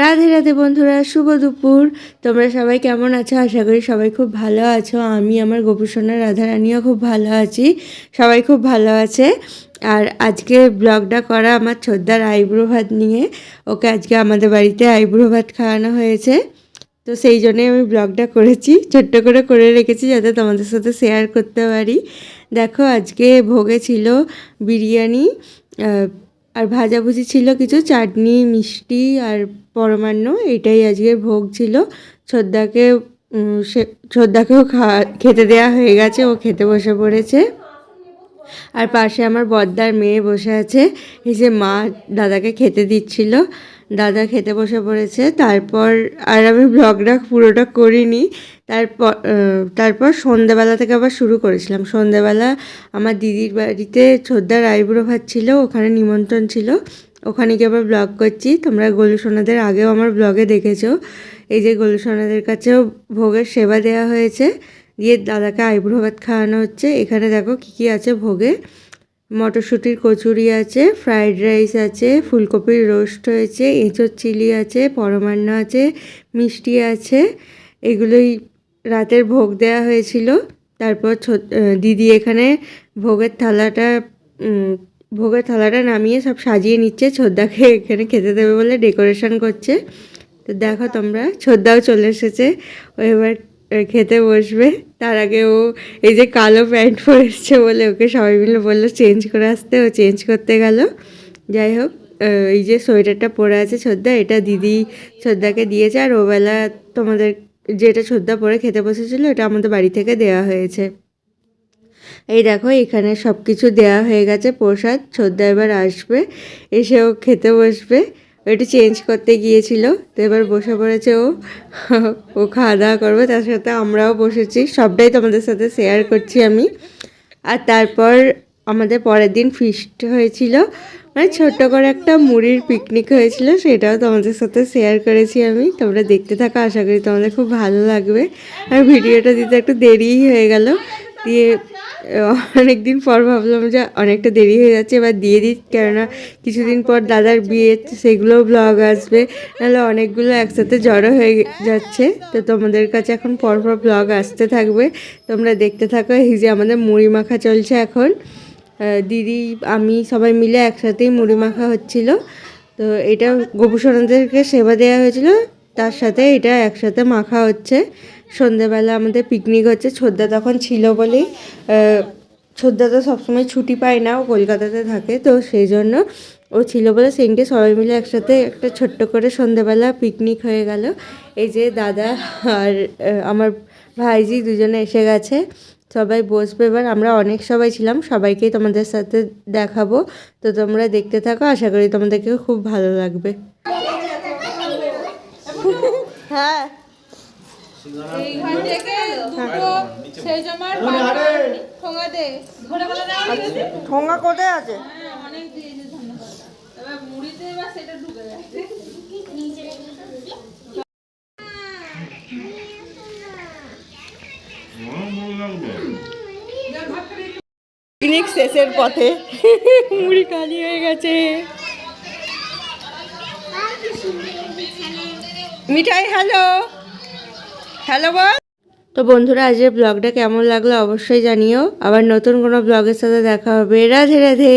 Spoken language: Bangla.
রাধে রাধে বন্ধুরা, শুভ দুপুর। তোমরা সবাই কেমন আছো? আশা করি সবাই খুব ভালো আছো। আমি আমার গোপুসোনা রাধারানীও খুব ভালো আছি। সবাই খুব ভালো আছে। আর আজকে ব্লগটা করা আমার ছোদ্দার আইব্রো ভাত নিয়ে। ওকে আজকে আমাদের বাড়িতে আইব্রো ভাত খাওয়ানো হয়েছে। তো সেই জন্যই আমি ব্লগটা করেছি। ছোট্ট করে করে রেখেছি যাতে তোমাদের সাথে শেয়ার করতে পারি। দেখো, আজকে ভোগে ছিল বিরিয়ানি আর ভাজাভুজি ছিল কিছু, চাটনি, মিষ্টি আর পরমান্ন, এটাই আজকের ভোগ ছিল। শ্রদ্ধাকে সে ছোদ্দাকেও খাওয়া খেতে দেওয়া হয়ে গেছে, ও খেতে বসে পড়েছে। আর পাশে আমার বদ্দার মেয়ে বসে আছে। এই যে মা দাদাকে খেতে দিচ্ছিল। দাদা খেতে বসে পড়েছে। তারপর আর আমি ব্লগটা পুরোটা করিনি। তারপর তারপর সন্ধেবেলা থেকে আবার শুরু করেছিলাম। সন্ধেবেলা আমার দিদির বাড়িতে ছোদ্দার আইবুড়ো ভাত ছিল, ওখানে নিমন্ত্রণ ছিল। ওখানে গিয়ে আবার ব্লগ করছি। তোমরা গোলু সোনাদের আগেও আমার ব্লগে দেখেছ। এই যে গোলু সোনাদের কাছেও ভোগের সেবা দেওয়া হয়েছে। দিয়ে দাদাকে আইবুড়ো ভাত খাওয়ানো হচ্ছে। এখানে দেখো কী কী আছে ভোগে। মটরশুঁটির কচুরি আছে, ফ্রাইড রাইস আছে, ফুলকপির রোস্ট হয়েছে, এঁচোর চিলি আছে, পরমান্ন আছে, মিষ্টি আছে। এগুলোই রাতের ভোগ দেওয়া হয়েছিল। তারপর দিদি এখানে ভোগের থালাটা ভোগের থালাটা নামিয়ে সব সাজিয়ে নিচ্ছে। ছোদ্দাকে এখানে খেতে দেবে বলে ডেকোরেশন করছে। তো দেখো তোমরা, ছোদ্দাও চলে এসেছে। ও এবার খেতে বসবে। তার আগে ও এই যে কালো প্যান্ট পরে এসছে বলে ওকে সবাই মিলে বলল চেঞ্জ করে আসতে। ও চেঞ্জ করতে গেল। যাই হোক এই যে সোয়েটারটা পরে আছে ছোদ্দা এটা দিদি শ্রদ্ধাকে দিয়েছে। আর ওবেলা তোমাদের যেটা ছোদ্দা পরে খেতে বসেছিল, এটা আমাদের বাড়ি থেকে দেওয়া হয়েছে। এই দেখো, এখানে সব কিছু দেওয়া হয়ে গেছে প্রসাদ। ছোদ্দা এবার আসবে, এসে ও খেতে বসবে। ও একটু চেঞ্জ করতে গিয়েছিল, তো এবার বসে পড়েছে ও। ও খাওয়া দাওয়া করবে, তার সাথে আমরাও বসেছি, সবটাই তোমাদের সাথে শেয়ার করছি আমি। আর তারপর আমাদের পরের দিন ফিস্ট হয়েছিল মানে ছোট্ট করে একটা মুড়ির পিকনিক হয়েছিল, সেটাও তোমাদের সাথে শেয়ার করেছি আমি। তোমরা দেখতে থাকো, আশা করি তোমাদের খুব ভালো লাগবে। আর ভিডিওটা দিতে একটু দেরিই হয়ে গেল। দিয়ে অনেক দিন পর ভাবলাম যে অনেকটা দেরি হয়ে যাচ্ছে, এবার দিয়ে দিই। কেননা কিছুদিন পর দাদার বিয়ে, সেগুলো ব্লগ আসবে। নাহলে অনেকগুলো একসাথে জড়ো হয়ে যাচ্ছে। তো তোমাদের কাছে এখন পরপর ব্লগ আসতে থাকবে। তোমরা দেখতে থাকো, এই যে আমাদের মুড়ি মাখা চলছে এখন। দিদি, আমি সবাই মিলে একসাথেই মুড়ি মাখা হচ্ছিল। তো এটা গোপুসোনাদেরকে সেবা দেওয়া হয়েছিল, তার সাথে এটা একসাথে মাখা হচ্ছে। সন্ধেবেলা আমাদের পিকনিক হচ্ছে। ছোদ্দা তখন ছিল বলেই ছোদ্দা তো সবসময় ছুটি পায় না, ও কলকাতাতে থাকে, তো সেই জন্য ও ছিল বলে সেদিনকে সবাই মিলে একসাথে একটা ছোট্ট করে সন্ধেবেলা পিকনিক হয়ে গেল। এই যে দাদা আর আমার ভাইজি দুজনে এসে গেছে। সবাই বসবে, এবার আমরা অনেক সবাই ছিলাম, সবাইকেই তোমাদের সাথে দেখাবো। তো তোমরা দেখতে থাকো, আশা করি তোমাদেরকে খুব ভালো লাগবে। হ্যাঁ। এইখান থেকে দুটো সেই জমার ঠোঙা দে। ঠোঙা কোথায় আছে? হ্যাঁ, অনেক দিয়েছে ঠোঙা এবার মুড়িতে এবার সেটা ঢুকে যাচ্ছে। পিকনিক শেষের পথে মুড়ি খালি হয়ে গেছে। মিঠাই হ্যালো হ্যালো বল তো বন্ধুরা, আজকের ব্লগটা কেমন লাগল অবশ্যই জানিও। আবার নতুন কোনো ব্লগের সাথে দেখা হবে। রাধে রাধে।